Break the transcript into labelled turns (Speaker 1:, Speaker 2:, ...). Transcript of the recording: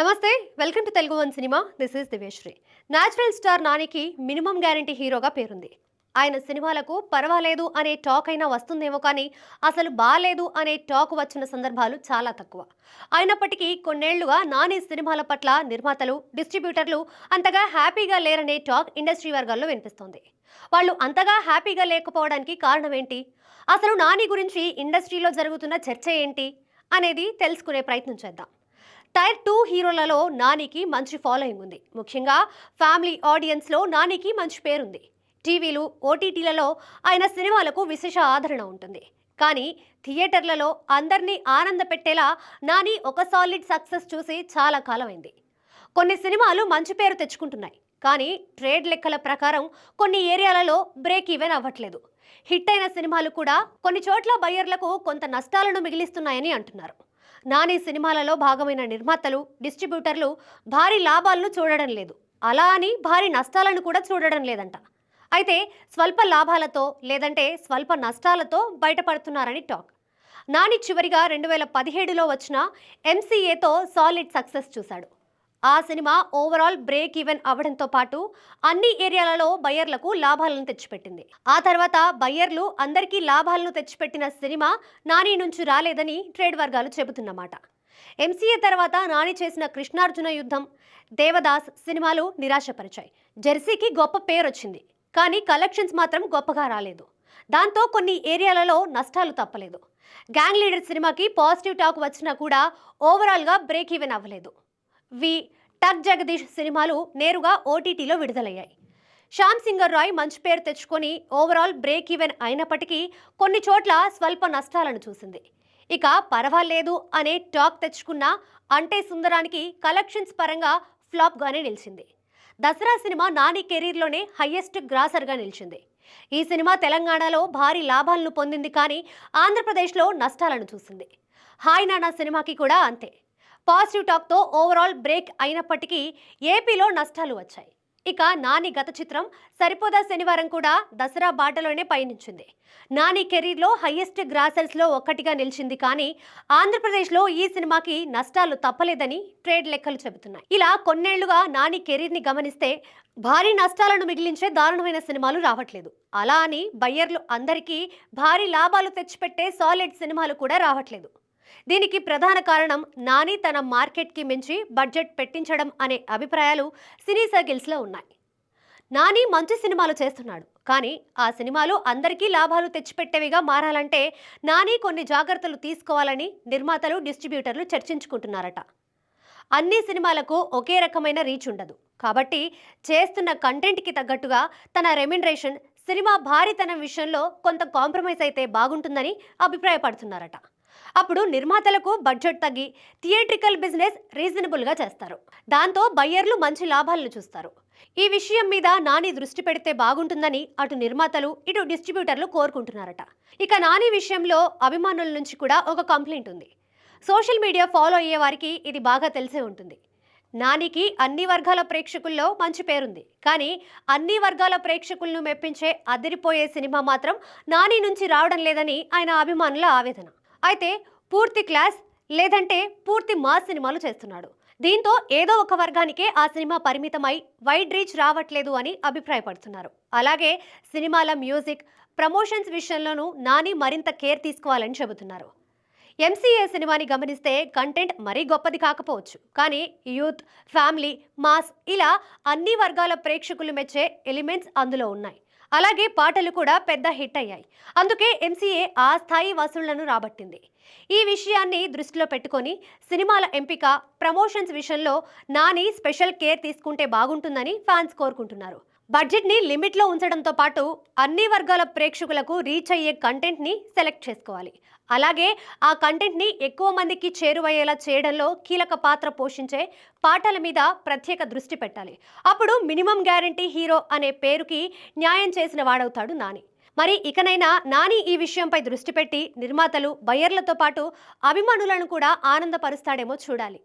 Speaker 1: Namaste welcome to Telugu one cinema. This is Diveshri natural star నానికి minimum guarantee హీరోగా పేరుంది. ఆయన సినిమాలకు పర్వాలేదు అనే టాక్ అయినా వస్తుందేమో కానీ అసలు బాలేదు అనే టాక్ వచ్చిన సందర్భాలు చాలా తక్కువ. అయినప్పటికీ కొన్నేళ్ళుగా నాని సినిమాల పట్ల నిర్మాతలు డిస్ట్రిబ్యూటర్లు అంతగా హ్యాపీగా లేరనే టాక్ ఇండస్ట్రీ వర్గాల్లో వినిపిస్తోంది. వాళ్ళు అంతగా హ్యాపీగా లేకపోవడానికి కారణం ఏంటి అసలు నాని గురించి ఇండస్ట్రీలో జరుగుతున్న చర్చ ఏంటి? అనేది తెలుసుకునే ప్రయత్నం చేద్దాం. టైర్ టూ హీరోలలో నానికి మంచి ఫాలోయింగ్ ఉంది. ముఖ్యంగా ఫ్యామిలీ ఆడియన్స్లో నానికి మంచి పేరుంది. టీవీలు ఓటీటీలలో ఆయన సినిమాలకు విశేష ఆదరణ ఉంటుంది. కానీ థియేటర్లలో అందరినీ ఆనంద పెట్టేలా నాని ఒక సాలిడ్ సక్సెస్ చూసి చాలా కాలమైంది. కొన్ని సినిమాలు మంచి పేరు తెచ్చుకుంటున్నాయి. కానీ ట్రేడ్ లెక్కల ప్రకారం కొన్ని ఏరియాలలో బ్రేక్ ఈవెన్ అవ్వట్లేదు. హిట్ అయిన సినిమాలు కూడా కొన్ని చోట్ల బయ్యర్లకు కొంత నష్టాలను మిగిలిస్తున్నాయని అంటున్నారు. నాని సినిమాలలో భాగమైన నిర్మాతలు డిస్ట్రిబ్యూటర్లు భారీ లాభాలను చూడడం లేదు. అలా అని భారీ నష్టాలను కూడా చూడడం లేదంట. అయితే స్వల్ప లాభాలతో లేదంటే స్వల్ప నష్టాలతో బయటపడుతున్నారని టాక్. నాని చివరిగా రెండు వేల పదిహేడులో వచ్చిన ఎంసీఏతో సాలిడ్ సక్సెస్ చూశాడు. ఆ సినిమా ఓవరాల్ బ్రేక్ ఈవెన్ అవడంతో పాటు అన్ని ఏరియాలలో బయ్యర్లకు లాభాలను తెచ్చిపెట్టింది. ఆ తర్వాత బయ్యర్లు అందరికీ లాభాలను తెచ్చిపెట్టిన సినిమా నాని నుంచి రాలేదని ట్రేడ్ వర్గాలు చెబుతున్నమాట. ఎంసీఏ తర్వాత నాని చేసిన కృష్ణార్జున యుద్ధం దేవదాస్ సినిమాలు నిరాశపరిచాయి. జెర్సీకి గొప్ప పేరు వచ్చింది. కానీ కలెక్షన్స్ మాత్రం గొప్పగా రాలేదు. దాంతో కొన్ని ఏరియాలలో నష్టాలు తప్పలేదు. గ్యాంగ్ లీడర్ సినిమాకి పాజిటివ్ టాక్ వచ్చినా కూడా ఓవరాల్గా బ్రేక్ ఈవెన్ అవ్వలేదు. వి. టక్ జగదీష్ సినిమాలు నేరుగా ఓటీటీలో విడుదలయ్యాయి. శ్యామ్ సింగర్ రాయ్ మంచి పేరు తెచ్చుకొని ఓవరాల్ బ్రేక్ ఈవెన్ అయినప్పటికీ కొన్ని చోట్ల స్వల్ప నష్టాలను చూసింది. ఇక పర్వాలేదు అనే టాక్ తెచ్చుకున్న అంటే సుందరానికి కలెక్షన్స్ పరంగా ఫ్లాప్గానే నిలిచింది. దసరా సినిమా నాని కెరీర్లోనే హయ్యెస్ట్ గ్రాసర్గా నిలిచింది. ఈ సినిమా తెలంగాణలో భారీ లాభాలను పొందింది కానీ ఆంధ్రప్రదేశ్లో నష్టాలను చూసింది. హాయ్ నానా సినిమాకి కూడా అంతే. పాజిటివ్ టాక్తో ఓవరాల్ బ్రేక్ అయినప్పటికీ ఏపీలో నష్టాలు వచ్చాయి. ఇక నాని గత చిత్రం సరిపోదా శనివారం కూడా దసరా బాటలోనే పయనించింది. నాని కెరీర్లో హయ్యెస్ట్ గ్రాసర్స్లో ఒక్కటిగా నిలిచింది కానీ ఆంధ్రప్రదేశ్లో ఈ సినిమాకి నష్టాలు తప్పలేదని ట్రేడ్ లెక్కలు చెబుతున్నాయి. ఇలా కొన్నేళ్ళుగా నాని కెరీర్ని గమనిస్తే భారీ నష్టాలను మిగిలించే దారుణమైన సినిమాలు రావట్లేదు. అలా అని బయ్యర్లు అందరికీ భారీ లాభాలు తెచ్చిపెట్టే సాలిడ్ సినిమాలు కూడా రావట్లేదు. దీనికి ప్రధాన కారణం నాని తన మార్కెట్కి మించి బడ్జెట్ పెట్టించడం అనే అభిప్రాయాలు సినీ సర్కిల్స్లో ఉన్నాయి. నాని మంచి సినిమాలు చేస్తున్నాడు. కానీ ఆ సినిమాలు అందరికీ లాభాలు తెచ్చిపెట్టేవిగా మారాలంటే నాని కొన్ని జాగ్రత్తలు తీసుకోవాలని నిర్మాతలు డిస్ట్రిబ్యూటర్లు చర్చించుకుంటున్నారట. అన్ని సినిమాలకు ఒకే రకమైన రీచ్ ఉండదు. కాబట్టి చేస్తున్న కంటెంట్కి తగ్గట్టుగా తన రెమ్యునరేషన్ సినిమా భారీతనం విషయంలో కొంత కాంప్రమైజ్ అయితే బాగుంటుందని అభిప్రాయపడుతున్నారట. అప్పుడు నిర్మాతలకు బడ్జెట్ తగ్గి థియేట్రికల్ బిజినెస్ రీజనబుల్గా చేస్తారు. దాంతో బయ్యర్లు మంచి లాభాలను చూస్తారు. ఈ విషయం మీద నాని దృష్టి పెడితే బాగుంటుందని అటు నిర్మాతలు ఇటు డిస్ట్రిబ్యూటర్లు కోరుకుంటున్నారట. ఇక నాని విషయంలో అభిమానుల నుంచి కూడా ఒక కంప్లైంట్ ఉంది. సోషల్ మీడియా ఫాలో అయ్యే వారికి ఇది బాగా తెలిసే ఉంటుంది. నానికి అన్ని వర్గాల ప్రేక్షకుల్లో మంచి పేరుంది. కానీ అన్ని వర్గాల ప్రేక్షకులను మెప్పించే అదిరిపోయే సినిమా మాత్రం నాని నుంచి రావడం లేదని ఆయన అభిమానుల ఆవేదన. అయితే పూర్తి క్లాస్ లేదంటే పూర్తి మాస్ సినిమాలు చేస్తున్నాడు. దీంతో ఏదో ఒక వర్గానికే ఆ సినిమా పరిమితమై వైడ్ రీచ్ రావట్లేదు అని అభిప్రాయపడుతున్నారు. అలాగే సినిమాల మ్యూజిక్ ప్రమోషన్స్ విషయంలోనూ నాని మరింత కేర్ తీసుకోవాలని చెబుతున్నారు. ఎంసీఏ సినిమాని గమనిస్తే కంటెంట్ మరీ గొప్పది కాకపోవచ్చు. కానీ యూత్ ఫ్యామిలీ మాస్ ఇలా అన్ని వర్గాల ప్రేక్షకులు మెచ్చే ఎలిమెంట్స్ అందులో ఉన్నాయి. అలాగే పాటలు కూడా పెద్ద హిట్ అయ్యాయి. అందుకే ఎంసీఏ ఆ స్థాయి వసూళ్ళను రాబట్టింది. ఈ విషయాన్ని దృష్టిలో పెట్టుకొని సినిమాల ఎంపిక ప్రమోషన్స్ విషయంలో నాని స్పెషల్ కేర్ తీసుకుంటే బాగుంటుందని ఫ్యాన్స్ కోరుకుంటున్నారు. బడ్జెట్ని లిమిట్లో ఉంచడంతో పాటు అన్ని వర్గాల ప్రేక్షకులకు రీచ్ అయ్యే కంటెంట్ని సెలెక్ట్ చేసుకోవాలి. అలాగే ఆ కంటెంట్ని ఎక్కువ మందికి చేరువయ్యేలా చేయడంలో కీలక పాత్ర పోషించే పాటల మీద ప్రత్యేక దృష్టి పెట్టాలి. అప్పుడు మినిమం గ్యారంటీ హీరో అనే పేరుకి న్యాయం చేసిన వాడవుతాడు నాని. మరి ఇకనైనా నాని ఈ విషయంపై దృష్టి పెట్టి నిర్మాతలు బయ్యర్లతో పాటు అభిమానులను కూడా ఆనందపరుస్తాడేమో చూడాలి.